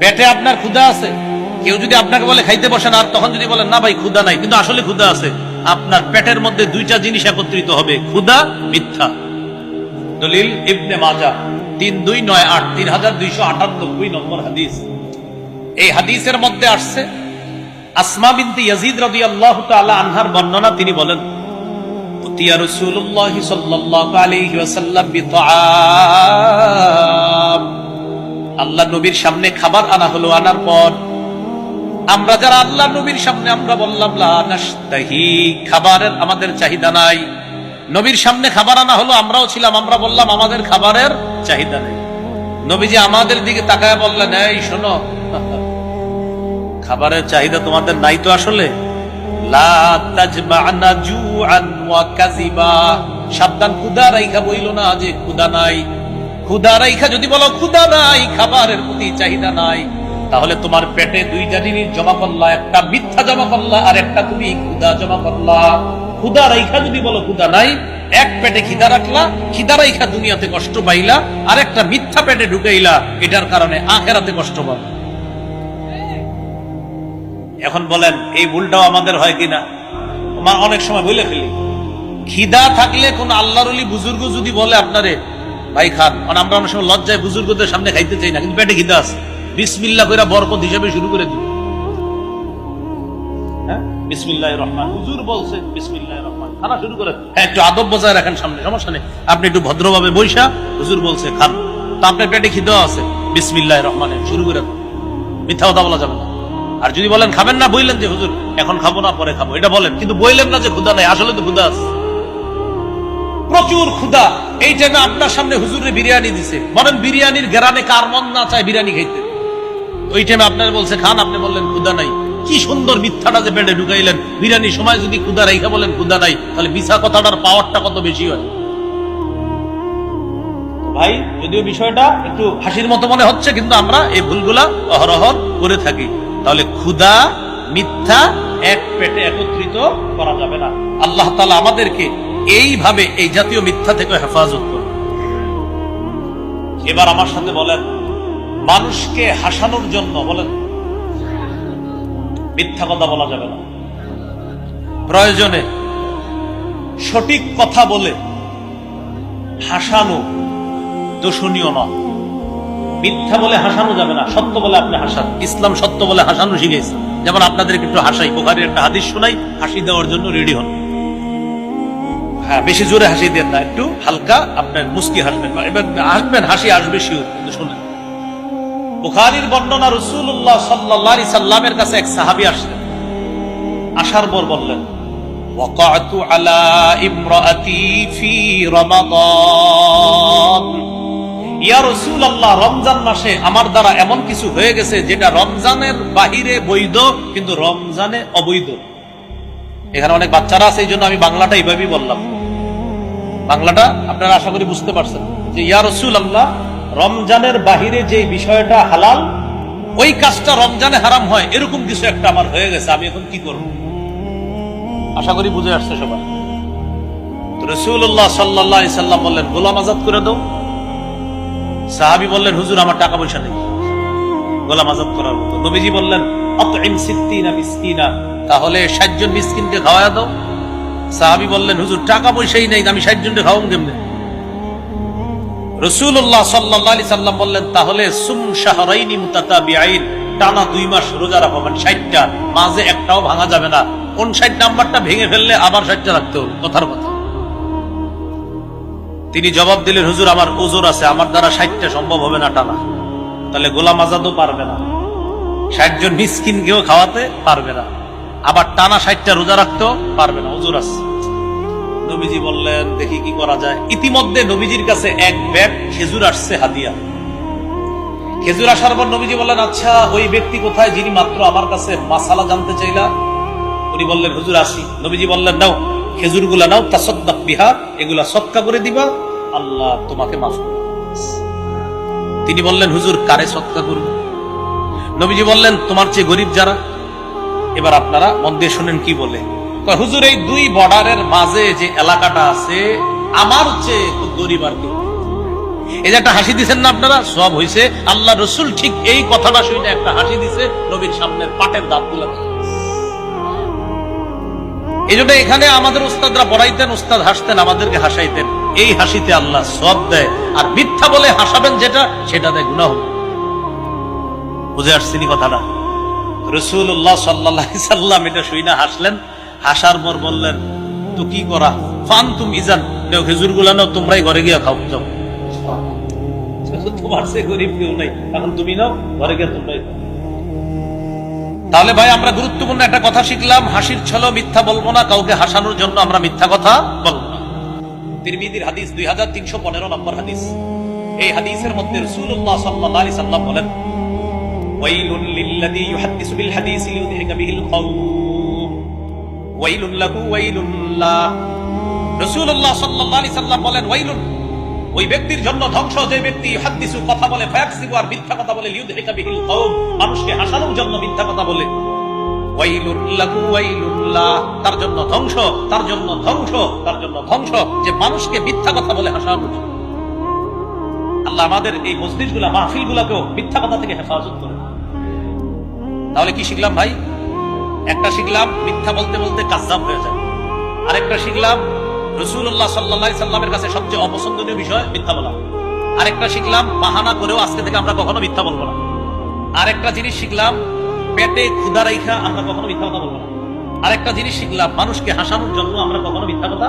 পেটে আপনার ক্ষুধা আছে? কেউ যদি আপনাকে বলে খাইতে বসেন আর তখন যদি বলেন, না ভাই, ক্ষুধা নাই। কিন্তু আসলে ক্ষুধা আছে। আপনার পেটের মধ্যে দুইটা জিনিস একত্রিত হবে, ক্ষুধা, মিথ্যা। দলিল ইবনে মাজা তিন দুই নয় আট, তিন হাজার দুইশো আটানব্বই নম্বর হাদিস। এই হাদিসের মধ্যে আসছে, আসমা বিনতে ইয়াজিদ রবি আল্লাহ আনহার বর্ণনা, তিনি বলেন, উতিয়া রাসূলুল্লাহ সাল্লাল্লাহু আলাইহি ওয়াসাল্লাম বিতআম আল্লাহ নবীর সামনে খাবার আনা হলো আনার পর আমরা যারা আল্লাহ নবীর সামনে, আমরা বললাম, লা নাশতাহি, খাবারের আমাদের চাহিদা নাই। নবীর সামনে খাবার আনা হলো, আমরাও ছিলাম, আমরা বললাম, আমাদের খাবারের চাহিদা নেই। নবীজি আমাদের দিকে তাকায় বললেন, এই শোনো, খাবারের চাহিদা তোমাদের নাই তো আসলে? সাবধান কুদা রাইখা বইল না যে কুদা নাই। ক্ষুধা রাইখা যদি বলো, ক্ষুধা নাই, খাবারের প্রতি চাহিদা নাই, তাহলে তোমার পেটে দুইটা জিনিস জমা করলা, একটা মিথ্যা জমা করলা আর একটা তুমি ক্ষুধা জমা করলা। ক্ষুধা রাইখা যদি বলো, ক্ষুধা নাই, এক পেটে খিদা রাখলা, খিদা রাইখা দুনিয়াতে কষ্ট পাইলা আর একটা মিথ্যা পেটে ঢুকাইলা, এটার কারণে আখেরাতে কষ্ট পাবে। এখন বলেন, এই ভুলটাও আমাদের হয় কিনা? অনেক সময় বলে ফেলি, খিদা থাকলে কোন আল্লাহরলি বুজুর্গ যদি বলে আপনারে ভাই খান কারণ আমরা অনেক সময় লজ্জায় বুজুর্গদের সামনে খাইতে চাই না, কিন্তু পেটে খিদা আছে। বিসমিল্লা করে বরকত হিসেবে শুরু করে দিই হ্যাঁ? হ্যাঁ হুজুর বলছে, খান। তো আপনার পেটে আছে। শুরু করে মিথ্যা কথা বলা যাবে না। আর যদি বলেন, খাবেন না, বইলেন যে হুজুর, এখন খাব না, পরে খাব। এটা বলেন, কিন্তু বইলেন না যে ক্ষুদা নাই, আসলে তো ক্ষুদা আছে। প্রচুর ক্ষুদা এই টাইমে আপনার সামনে হুজুরে বিরিয়ানি দিছে। বলেন, বিরিয়ানির গেরানে কার মন না চায় বিরিয়ানি খাইতে? ওই টাইমে আপনার বলছে, খান, আপনি বললেন ক্ষুদা নাই। কি সুন্দর মিথ্যাটা যে পেটে ঢুকাইলেন। বিরিয়ানির সময় যদি ক্ষুদা রাইখা বলেন ক্ষুদা নাই। তাহলে মিশা কথাটার পাওয়ারটা কত বেশি হয়? ভাই, যদিও বিষয়টা একটু হাসির মতো মনে হচ্ছে, কিন্তু আমরা এই ভুলগুলা অহরহ করে থাকি। তাহলে ক্ষুধা, মিথ্যা এক পেটে একত্রিত করা যাবে না। আল্লাহ তালা আমাদেরকে এইভাবে এই জাতীয় মিথ্যা থেকে হেফাজত এবার আমার সাথে বলেন মানুষকে হাসানোর জন্য বলেন মিথ্যা কথা বলা যাবে না। প্রয়োজনে সঠিক কথা বলে হাসানো দোষণীয় নয়। মিথ্যা বলে হাসানো যাবে না সত্য বলে আপনি হাসান। ইসলাম সত্য বলে হাসানো শিখেছে। যেমন আপনাদেরকে একটু হাসাই। বোখারির একটা হাদিস শোনাই হাসি দেওয়ার জন্য রেডি হন। বেশি জোরে হাসি দেন না একটু হালকা আপনার মুস্কি হাসবেন এবার হাসবেন হাসি আসবে শিওর কিন্তু শুনেন বুখারির বর্ণনা রসুল্লাহ সাল্লাহ সাল্লামের কাছে এক সাহাবি আসলেন আসার পর বললেন وقعت على امرأتي في رمضان ইয়া রাসূলুল্লাহ রমজান মাসে আমার দ্বারা এমন কিছু হয়ে গেছে যেটা রমজানের বাহিরে বৈধ কিন্তু রমজানে অবৈধ এখানে অনেক বাচ্চারা আছে এই জন্য আমি বাংলাটা এইভাবেই বললাম বাংলাটা আপনারা আশা করি বুঝতে পারছেন যে ইয়া রসুল আল্লাহ রমজানের বাহিরে যে বিষয়টা হালাল, ওই কাজটা রমজানে হারাম হয়, এরকম কিছু একটা আমার হয়ে গেছে, আমি এখন কি করব? আশা করি বুঝে আসছে সবাই। রসুল্লাহ সাল্লাহ বললেন, গোলাম আজাদ করে দাও। সাহাবি বললেন, হুজুর, আমার টাকা পয়সা নেই। গোলাম আজাদ করার মতো। নবীজি বললেন তাহলে ষাট জন মিসকিনকে খাওয়া দাও। সাহাবি বললেন, হুজুর, টাকা পয়সাই নেই, আমি ষাট জনকে খাওয়াম কেমনে? রসুল্লাহ সাল্লাহ সাল্লাম বললেন, তাহলে সুম শাহরাইনি টানা দুই মাস রোজা মানে ষাটটা, মাঝে একটাও ভাঙা যাবে না। কোন ষাট নাম্বারটা ভেঙে ফেললে আবার ষাটটা রাখতে হবে? কথার কথা। তিনি জবাব দিলেন, হুজুর, আমার ওজোর আছে, আমার দ্বারা ষাটটা সম্ভব হবে না টানা। তাহলে গোলাম আজাদও পারবে না। ষাট জন মিসকিন কেউ খাওয়াতে পারবে না। আবার টানা ষাটটা রোজা রাখতেও পারবে না। ওজোর আছে। নবীজি বললেন, দেখি কি করা যায়? ইতিমধ্যে নবীজির কাছে এক ব্যাগ খেজুর আসছে হাদিয়া। খেজুর আসার পর নবীজি বললেন আচ্ছা ওই ব্যক্তি কোথায় যিনি মাত্র আমার কাছে মাসালা জানতে চাইলা? উনি বললেন, হুজুর, আসি। নবীজি বললেন, নাও খেজুরগুলা নাও তা তাসদ্দাক বিহার এগুলা সৎকা করে দিবা, আল্লাহ তোমাকে মাফ করবে তিনি বললেন, হুজুর, কারে সৎকা করবে? নবীজি বললেন, তোমার চেয়ে গরিব যারা এবার আপনারা মন দিয়ে শুনেন কি বলে। হুজুর, এই দুই বর্ডারের মাঝে যে এলাকাটা আছে, আমার চেয়ে খুব গরিব আর এই যে একটা হাসি দিচ্ছেন না আপনারা? সব হয়েছে আল্লাহ রসুল ঠিক এই কথাটা শুনে একটা হাসি দিছে নবীর সামনের পাটের দাঁতগুলা এই জন্য এখানে আমাদের উস্তাদরা পড়াইতেন, উস্তাদ হাসতেন, আমাদেরকে হাসাইতেন। এই হাসিতে আল্লাহ সব দেয়। আর মিথ্যা বলে হাসাবেন যেটা, সেটা দেয় গুণা হবে বুঝে আসছিনি কথাটা? রসুল্লাহ সাল্লাহ সাল্লাম এটা শুই না হাসলেন। হাসার পর বললেন, তো কি করা? ফান তুম ইজান খেজুর তোমরাই ঘরে গিয়ে খাও, যাও। তোমার সে গরিব কেউ নাই। এখন তুমি নাও, ঘরে গিয়ে তোমরাই তাহলে ভাই, আমরা গুরুত্বপূর্ণ একটা কথা শিখলাম। হাসির ছলো মিথ্যা বলব না, কাউকে হাসানোর জন্য আমরা মিথ্যা কথা বলব না। তিরমিদির হাদিস দুই হাজার তিনশো পনেরো নম্বর হাদিস। এই হাদিসের মধ্যে রসুল্লাহ সাল্লাহ সাল্লাম বলেন ওয়াইলুল ওই ব্যক্তির জন্য ধ্বংস যে ব্যক্তি কথা বলে আর মিথ্যা কথা বলে বিহিল কওম। মানুষকে হাসানোর জন্য মিথ্যা কথা বলে। লা। তার জন্য ধ্বংস, তার জন্য ধ্বংস, তার জন্য ধ্বংস। যে মানুষকে মিথ্যা কথা বলে হাসানোর জন্য। আল্লাহ আমাদের এই মসজিদগুলা, মাহফিলগুলাকেও মিথ্যা কথা থেকে হেফাজত করে। তাহলে কি শিখলাম ভাই? একটা শিখলাম মিথ্যা বলতে বলতে কাজাব হয়ে যায়। আরেকটা শিখলাম রসুল্লাহ সাল্লাহ সাল্লামের কাছে সবচেয়ে অপছন্দনীয় বিষয় মিথ্যা বলা। আরেকটা শিখলাম বাহানা করেও আজকে থেকে আমরা কখনো মিথ্যা বলব না। আরেকটা জিনিস শিখলাম পেটে ক্ষুদা রাইখা আমরা কখনো মিথ্যা কথা বলব না। আরেকটা জিনিস শিখলাম মানুষকে হাসানোর জন্য আমরা কখনো মিথ্যা কথা